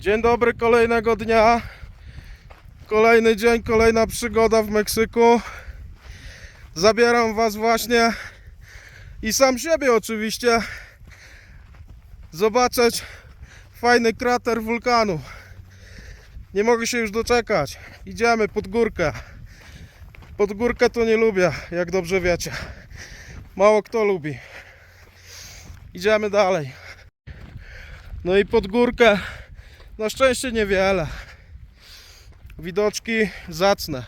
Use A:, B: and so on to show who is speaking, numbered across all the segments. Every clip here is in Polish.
A: Dzień dobry kolejnego dnia. Kolejny dzień, kolejna przygoda w Meksyku. Zabieram Was właśnie i sam siebie oczywiście zobaczyć fajny krater wulkanu. Nie mogę się już doczekać. Idziemy pod górkę. Pod górkę to nie lubię, jak dobrze wiecie. Mało kto lubi. Idziemy dalej. No i pod górkę na szczęście niewiele. Widoczki zacne.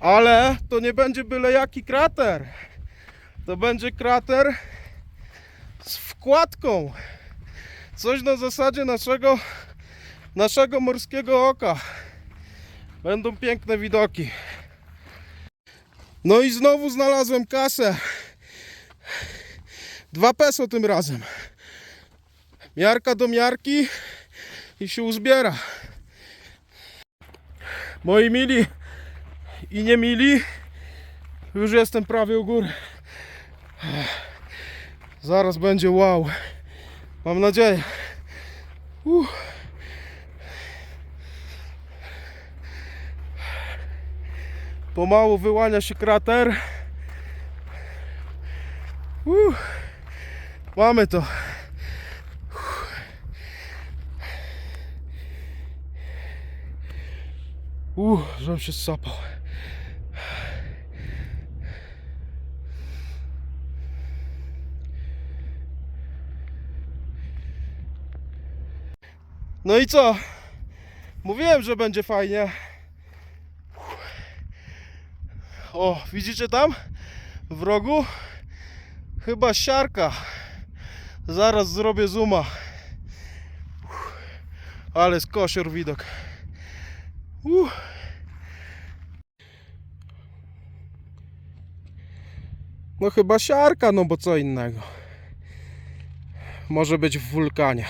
A: Ale to nie będzie byle jaki krater. To będzie krater z wkładką. Coś na zasadzie naszego, naszego morskiego oka. Będą piękne widoki. No i znowu znalazłem kasę. Dwa peso tym razem. Miarka do miarki i się uzbiera. Moi mili i nie mili, już jestem prawie u góry. Zaraz będzie wow. Mam nadzieję. Uff. Pomału wyłania się krater. Uff. Mamy to. Uff, żebym się sapał. No i co? Mówiłem, że będzie fajnie. O, widzicie tam? W rogu? Chyba siarka. Zaraz zrobię. Uff, Ale skosior widok. Uff. No chyba siarka, no bo co innego. Może być w wulkanie.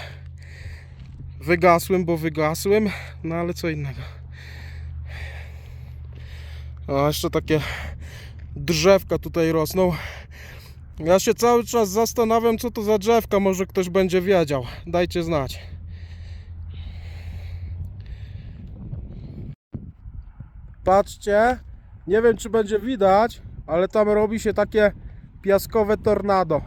A: Wygasłem, bo wygasłem, no ale co innego. A jeszcze takie drzewka tutaj rosną. Ja się cały czas zastanawiam, co to za drzewka. Może ktoś będzie wiedział. Dajcie znać. Patrzcie, nie wiem czy będzie widać, ale tam robi się takie piaskowe tornado.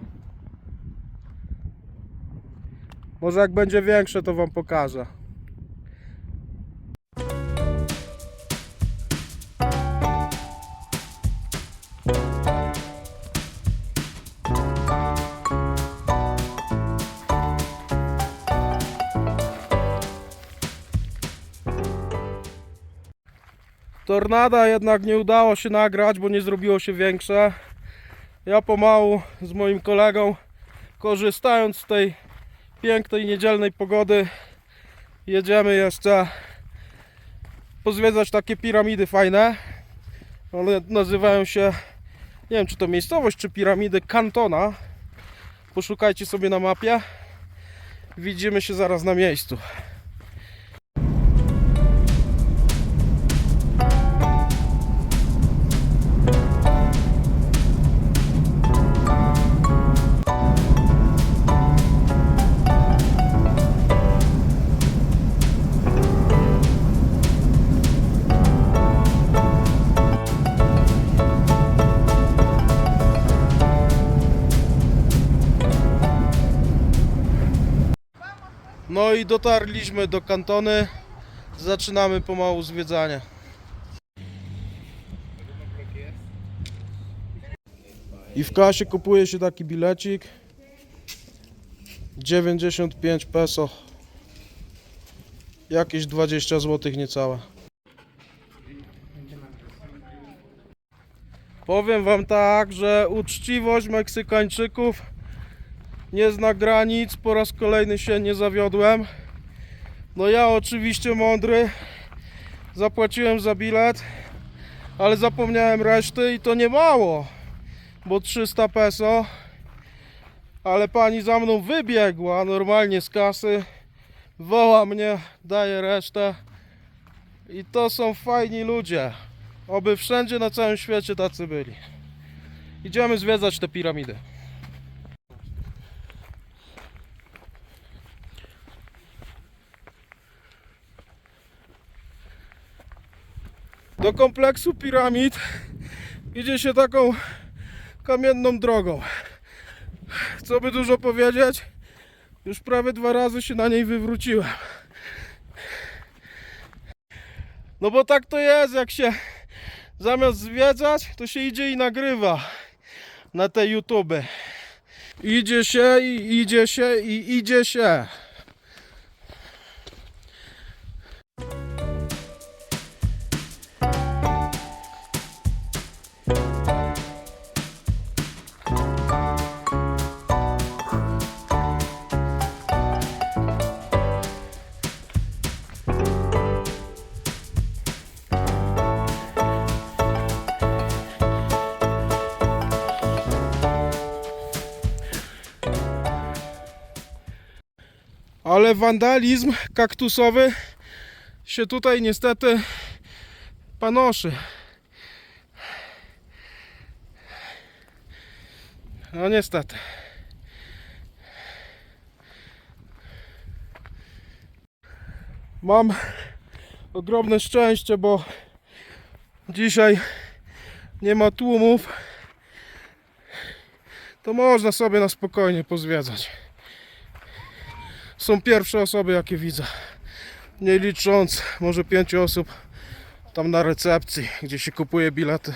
A: Może jak będzie większe, to Wam pokażę. Tornada jednak nie udało się nagrać, bo nie zrobiło się większe. Ja pomału z moim kolegą, korzystając z tej pięknej niedzielnej pogody, jedziemy jeszcze pozwiedzać takie piramidy fajne. One nazywają się, nie wiem czy to miejscowość, czy piramidy Cantona. Poszukajcie sobie na mapie. Widzimy się zaraz na miejscu. No i dotarliśmy do kantony. Zaczynamy pomału zwiedzanie. I w kasie kupuje się taki bilecik. 95 peso. Jakieś 20 zł niecałe. Powiem wam tak, że uczciwość Meksykańczyków nie zna granic, po raz kolejny się nie zawiodłem. No ja oczywiście mądry, zapłaciłem za bilet, ale zapomniałem reszty i to nie mało, bo 300 peso. Ale pani za mną wybiegła normalnie z kasy, woła mnie, daje resztę i to są fajni ludzie. Oby wszędzie na całym świecie tacy byli. Idziemy zwiedzać te piramidy. Do kompleksu piramid idzie się taką kamienną drogą. Co by dużo powiedzieć, już prawie dwa razy się na niej wywróciłem. No bo tak to jest, jak się zamiast zwiedzać, to się idzie i nagrywa na te YouTube. Idzie się i idzie się i idzie się. Ale wandalizm kaktusowy się tutaj niestety panoszy. No niestety. Mam ogromne szczęście, bo dzisiaj nie ma tłumów. To można sobie na spokojnie pozwiedzać są pierwsze osoby jakie widzę. Nie licząc może pięciu osób tam na recepcji, gdzie się kupuje bilety.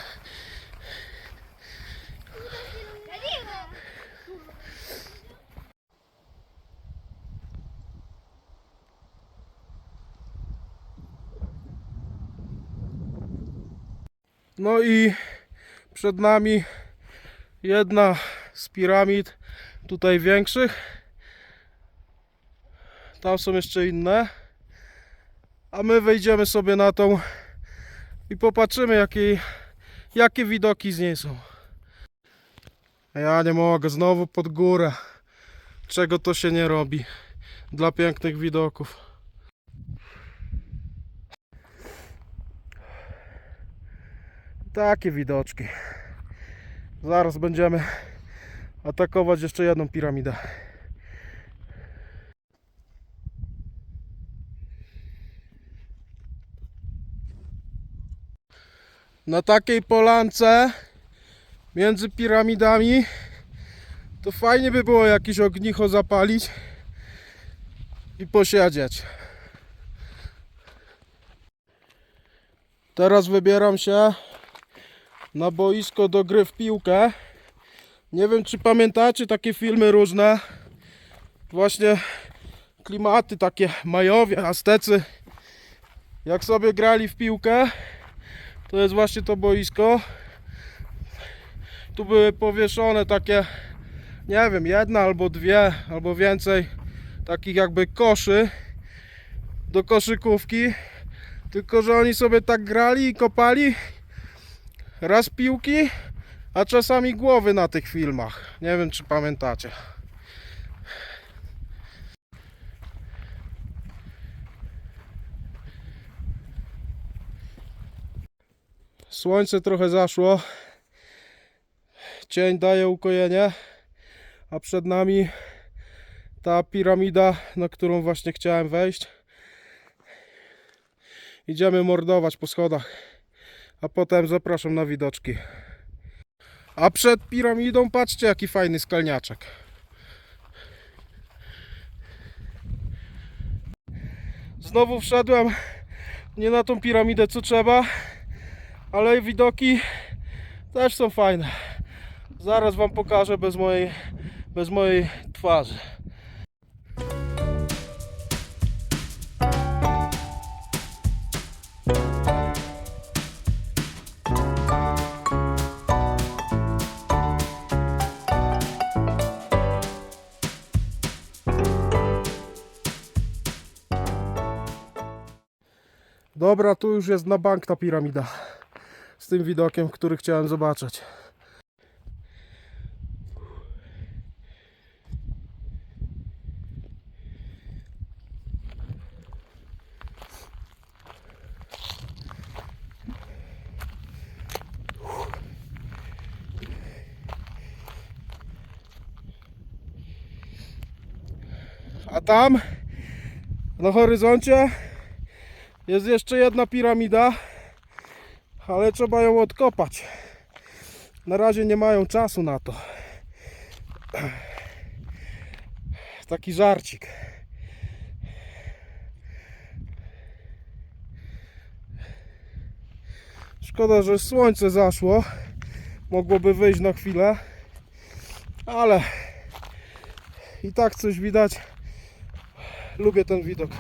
A: No i przed nami jedna z piramid tutaj większych. Tam są jeszcze inne. A my wejdziemy sobie na tą i popatrzymy jakie, jakie widoki z niej są. Ja nie mogę, znowu pod górę. Czego to się nie robi dla pięknych widoków. Takie widoczki. Zaraz będziemy atakować jeszcze jedną piramidę. Na takiej polance między piramidami to fajnie by było jakieś ognicho zapalić i posiedzieć. Teraz wybieram się na boisko do gry w piłkę. Nie wiem czy pamiętacie takie filmy różne. Właśnie klimaty takie majowie, aztecy. Jak sobie grali w piłkę, to jest właśnie to boisko. Tu były powieszone takie, nie wiem, jedna albo dwie, albo więcej takich jakby koszy do koszykówki. Tylko, że oni sobie tak grali i kopali raz piłki, a czasami głowy na tych filmach. Nie wiem, czy pamiętacie. Słońce trochę zaszło. Cień daje ukojenie, a przed nami ta piramida, na którą właśnie chciałem wejść. Idziemy mordować po schodach, a potem zapraszam na widoczki. A przed piramidą patrzcie jaki fajny skalniaczek. Znowu wszedłem nie na tą piramidę co trzeba, ale widoki też są fajne. Zaraz Wam pokażę bez mojej, bez mojej twarzy. Dobra, tu już jest na bank ta piramida tym widokiem, który chciałem zobaczyć. A tam na horyzoncie jest jeszcze jedna piramida ale trzeba ją odkopać. Na razie nie mają czasu na to. Taki żarcik. Szkoda, że słońce zaszło. Mogłoby wyjść na chwilę. Ale i tak coś widać. Lubię ten widok.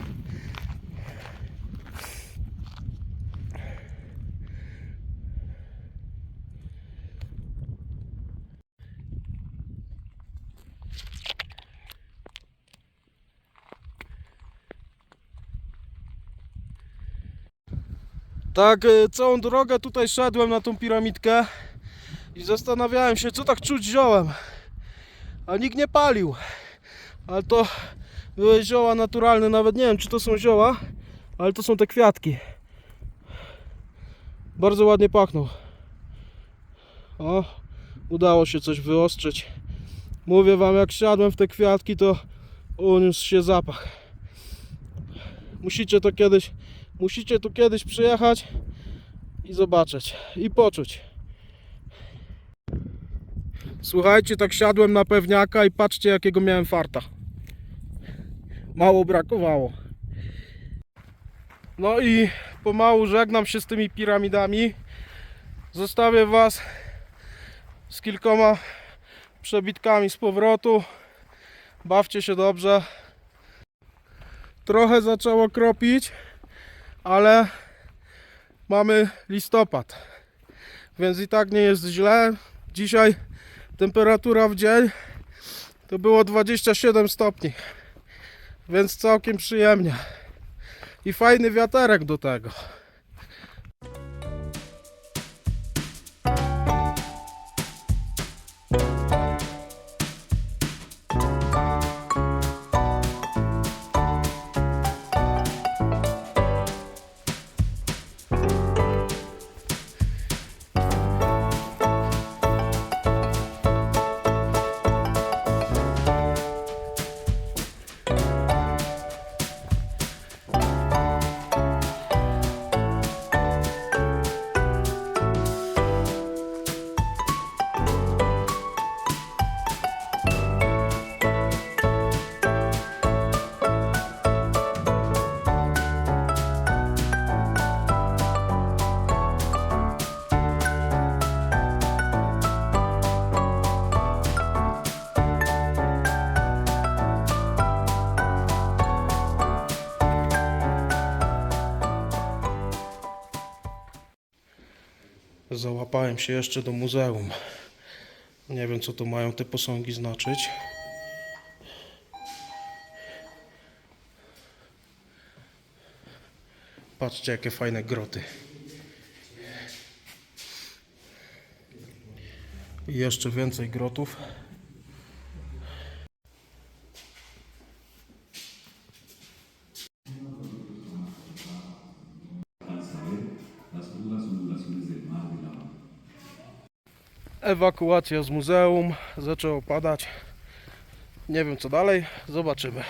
A: Tak, y, całą drogę tutaj szedłem na tą piramidkę i zastanawiałem się, co tak czuć ziołem. A nikt nie palił. Ale to były zioła naturalne, nawet nie wiem, czy to są zioła, ale to są te kwiatki. Bardzo ładnie pachną. O, udało się coś wyostrzyć. Mówię wam, jak siadłem w te kwiatki, to uniósł się zapach. Musicie to kiedyś, musicie tu kiedyś przyjechać i zobaczyć, i poczuć. Słuchajcie, tak siadłem na pewniaka i patrzcie jakiego miałem farta. Mało brakowało. No i pomału żegnam się z tymi piramidami. Zostawię Was z kilkoma przebitkami z powrotu. Bawcie się dobrze. Trochę zaczęło kropić, ale mamy listopad. Więc i tak nie jest źle. Dzisiaj temperatura w dzień to było 27 stopni. Więc całkiem przyjemnie. I fajny wiaterek do tego. Załapałem się jeszcze do muzeum. Nie wiem, co to mają te posągi znaczyć. Patrzcie, jakie fajne groty. I jeszcze więcej grotów. Ewakuacja z muzeum. Zaczęło padać. Nie wiem co dalej. Zobaczymy.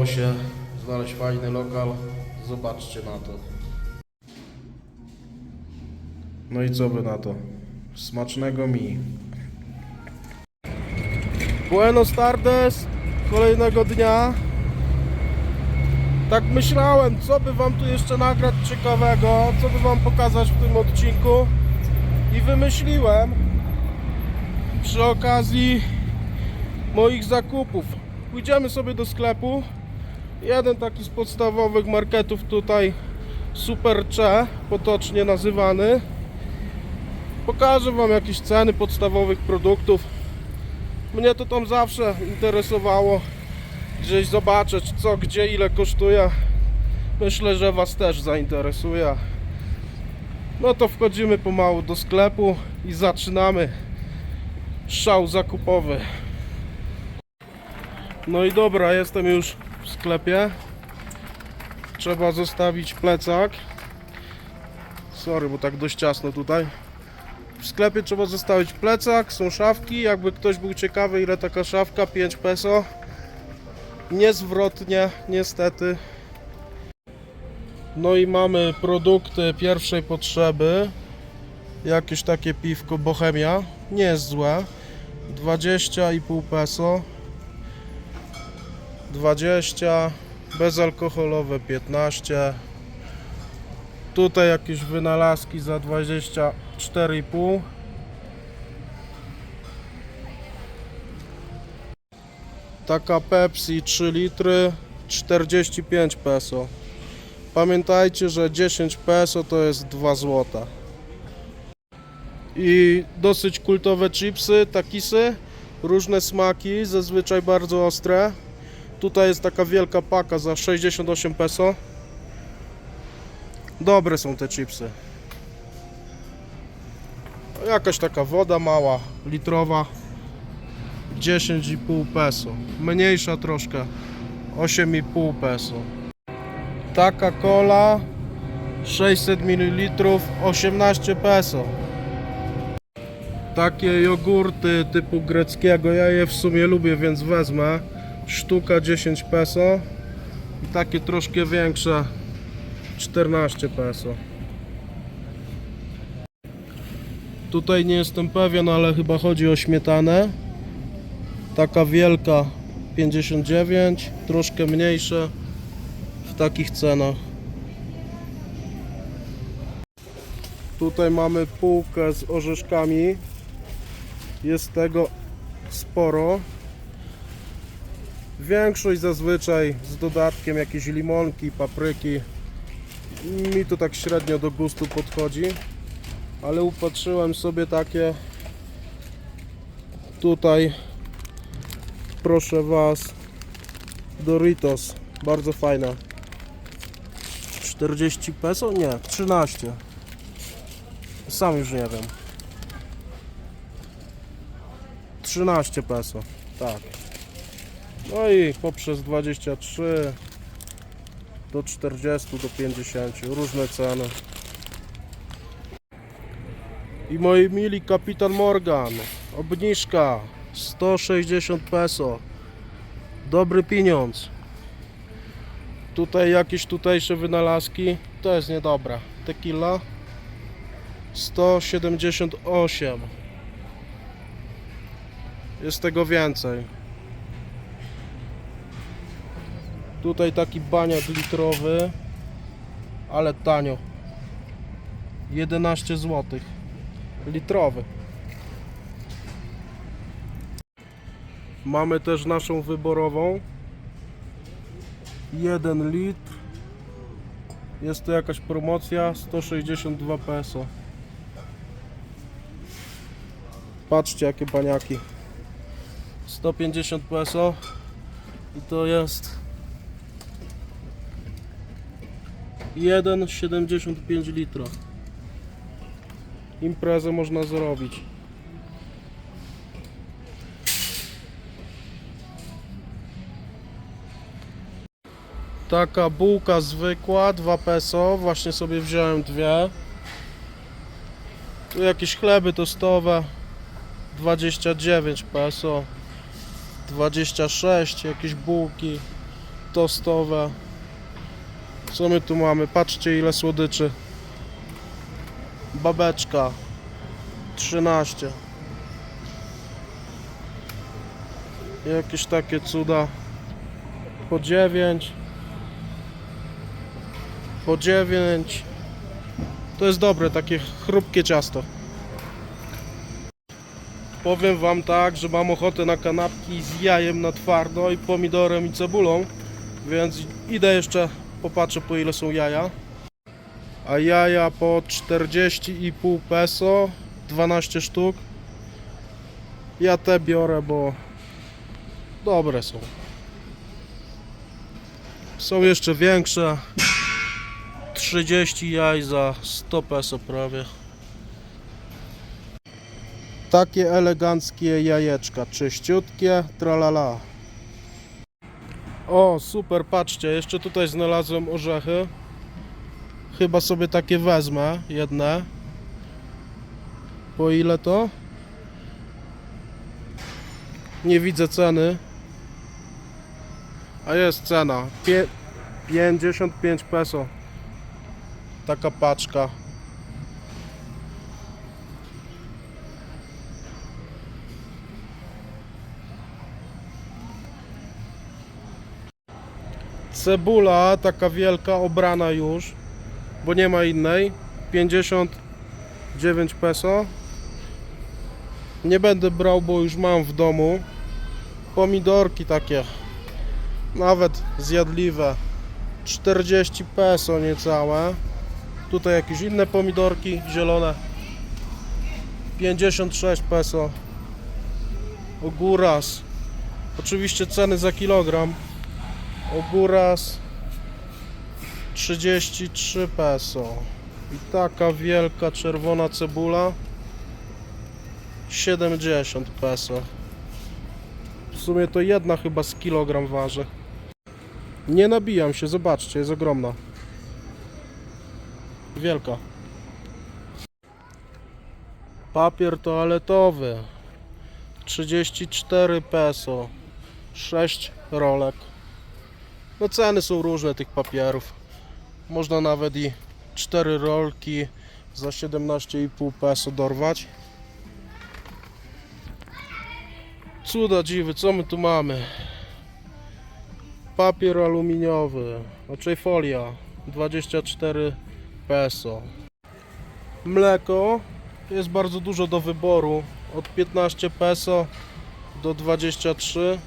A: Udało się znaleźć fajny lokal. Zobaczcie na to. No i co wy na to? Smacznego mi. Buenos tardes, kolejnego dnia. Tak myślałem, co by wam tu jeszcze nagrać ciekawego, co by wam pokazać w tym odcinku. I wymyśliłem przy okazji moich zakupów. Pójdziemy sobie do sklepu. Jeden taki z podstawowych marketów tutaj Super Cze, potocznie nazywany. Pokażę Wam jakieś ceny podstawowych produktów. Mnie to tam zawsze interesowało. Gdzieś zobaczyć co, gdzie, ile kosztuje. Myślę, że Was też zainteresuje. No to wchodzimy pomału do sklepu i zaczynamy szał zakupowy. No i dobra, jestem już w sklepie. Trzeba zostawić plecak. Sorry, bo tak dość ciasno tutaj. W sklepie trzeba zostawić plecak, są szafki. Jakby ktoś był ciekawy, ile taka szafka, 5 peso. Niezwrotnie, niestety. No i mamy produkty pierwszej potrzeby. Jakieś takie piwko Bohemia. Nie jest złe. 20,5 peso. 20 bezalkoholowe 15 tutaj jakieś wynalazki za 24,5 taka Pepsi 3 litry 45 peso. Pamiętajcie, że 10 peso to jest 2 złota. I dosyć kultowe chipsy, takisy różne smaki, zazwyczaj bardzo ostre Tutaj jest taka wielka paka za 68 peso. Dobre są te chipsy. Jakaś taka woda mała, litrowa. 10,5 peso. Mniejsza troszkę. 8,5 peso. Taka cola 600 ml 18 peso. Takie jogurty typu greckiego, ja je w sumie lubię, więc wezmę sztuka 10 peso. I takie troszkę większe 14 peso. Tutaj nie jestem pewien, ale chyba chodzi o śmietanę. Taka wielka 59 troszkę mniejsze w takich cenach. Tutaj mamy półkę z orzeszkami. Jest tego sporo Większość zazwyczaj z dodatkiem jakieś limonki, papryki. Mi to tak średnio do gustu podchodzi, ale upatrzyłem sobie takie. Tutaj proszę Was Doritos, bardzo fajne 40 peso? Nie, 13 sam już nie wiem. 13 peso, tak no i poprzez 23 do 40 do 50 różne ceny. I moi mili kapitan Morgan, obniżka 160 peso. Dobry pieniądz. Tutaj jakieś tutejsze wynalazki, to jest niedobre. Tequila 178. Jest tego więcej. Tutaj taki baniak litrowy, ale tanio. 11 zł. Litrowy. Mamy też naszą wyborową. 1 litr. Jest to jakaś promocja 162 peso. Patrzcie jakie baniaki. 150 peso i to jest 1,75 litra. Imprezę można zrobić. Taka bułka zwykła, 2 peso, właśnie sobie wziąłem dwie. Tu jakieś chleby tostowe, 29 peso. 26, jakieś bułki tostowe. Co my tu mamy? Patrzcie ile słodyczy. Babeczka 13. Jakieś takie cuda. Po 9. Po 9. To jest dobre, takie chrupkie ciasto. Powiem wam tak, że mam ochotę na kanapki z jajem na twardo i pomidorem i cebulą, więc idę jeszcze popatrzę po ile są jaja. A jaja po 40,5 peso, 12 sztuk. Ja te biorę, bo dobre są. Są jeszcze większe. 30 jaj za 100 peso prawie. Takie eleganckie jajeczka, czyściutkie, tralala. O, super, patrzcie, jeszcze tutaj znalazłem orzechy. Chyba sobie takie wezmę, jedne. Po ile to? Nie widzę ceny. A jest cena. Pie 55 peso. Taka paczka. Cebula taka wielka obrana już, bo nie ma innej. 59 peso. Nie będę brał, bo już mam w domu. Pomidorki takie, nawet zjadliwe. 40 peso niecałe. Tutaj jakieś inne pomidorki zielone. 56 peso. Ogóras. Oczywiście ceny za kilogram. Ogóras 33 peso. I taka wielka czerwona cebula 70 peso. W sumie to jedna chyba z kilogram waży. Nie nabijam się, zobaczcie, jest ogromna. Wielka. Papier toaletowy 34 peso. 6 rolek. No ceny są różne tych papierów. Można nawet i 4 rolki za 17,5 peso dorwać. Cuda dziwy, co my tu mamy? Papier aluminiowy, raczej folia 24 peso. Mleko jest bardzo dużo do wyboru, od 15 peso do 23.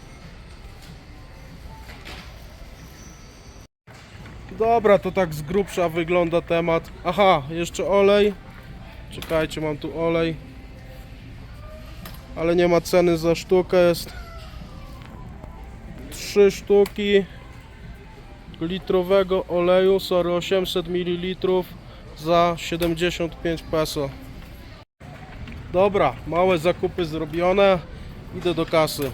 A: Dobra, to tak z grubsza wygląda temat. Aha, jeszcze olej. Czekajcie, mam tu olej. Ale nie ma ceny za sztukę, jest 3 sztuki litrowego oleju, sorry, 800 ml za 75 peso. Dobra, małe zakupy zrobione. Idę do kasy.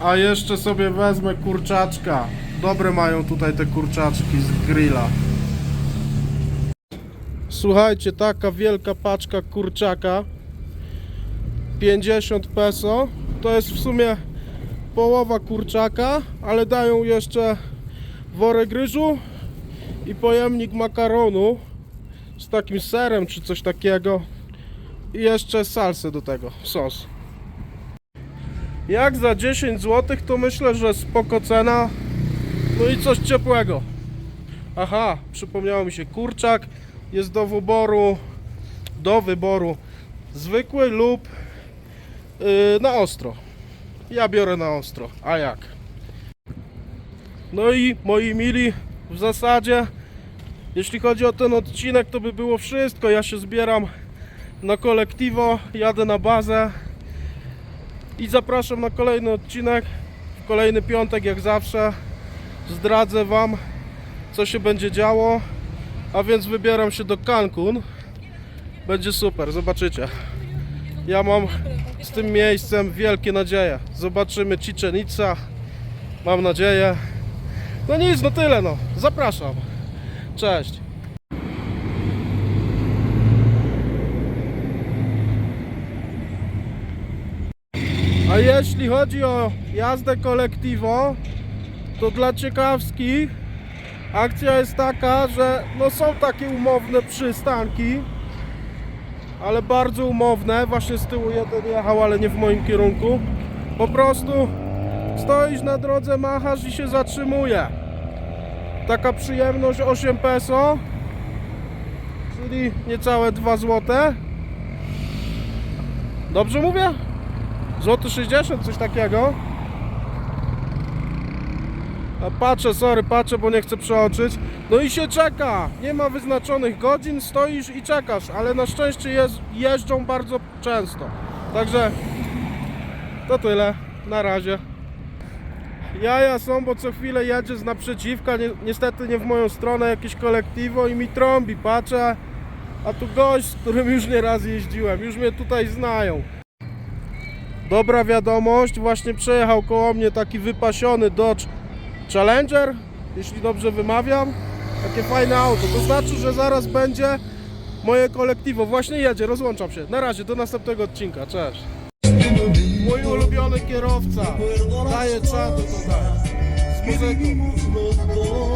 A: A jeszcze sobie wezmę kurczaczka. Dobre mają tutaj te kurczaczki z grilla. Słuchajcie, taka wielka paczka kurczaka 50 peso. To jest w sumie połowa kurczaka, ale dają jeszcze worek ryżu i pojemnik makaronu z takim serem czy coś takiego i jeszcze salsę do tego, sos. Jak za 10 zł to myślę, że spoko cena. No i coś ciepłego. Aha, przypomniało mi się kurczak jest do wyboru do wyboru zwykły lub yy, na ostro. Ja biorę na ostro. A jak? No i moi mili, w zasadzie jeśli chodzi o ten odcinek, to by było wszystko. Ja się zbieram na kolektywo, jadę na bazę i zapraszam na kolejny odcinek. W kolejny piątek, jak zawsze, zdradzę Wam, co się będzie działo. A więc wybieram się do Cancun. Będzie super, zobaczycie. Ja mam z tym miejscem wielkie nadzieje. Zobaczymy Chichen Itza. Mam nadzieję. No nic, no tyle no. Zapraszam. Cześć. A jeśli chodzi o jazdę kolektywo, to dla ciekawskich akcja jest taka, że no są takie umowne przystanki, ale bardzo umowne. Właśnie z tyłu jeden jechał, ale nie w moim kierunku. Po prostu stoisz na drodze, machasz i się zatrzymuje. Taka przyjemność 8 peso, czyli niecałe 2 złote. Dobrze mówię? Złoty 60, coś takiego. Patrzę, sorry, patrzę, bo nie chcę przeoczyć. No i się czeka. Nie ma wyznaczonych godzin, stoisz i czekasz, ale na szczęście jeżdżą bardzo często. Także to tyle. Na razie. jaja są, bo co chwilę jedzie z naprzeciwka, ni niestety nie w moją stronę, jakieś kolektywo i mi trąbi, patrzę, a tu gość, z którym już nie raz jeździłem, już mnie tutaj znają. Dobra wiadomość, właśnie przejechał koło mnie taki wypasiony Dodge Challenger, jeśli dobrze wymawiam. Takie fajne auto, to znaczy, że zaraz będzie moje kolektywo. Właśnie jedzie, rozłączam się. Na razie, do następnego odcinka, cześć. Mój ulubiony kierowca, daje czadu tutaj, z muzyką.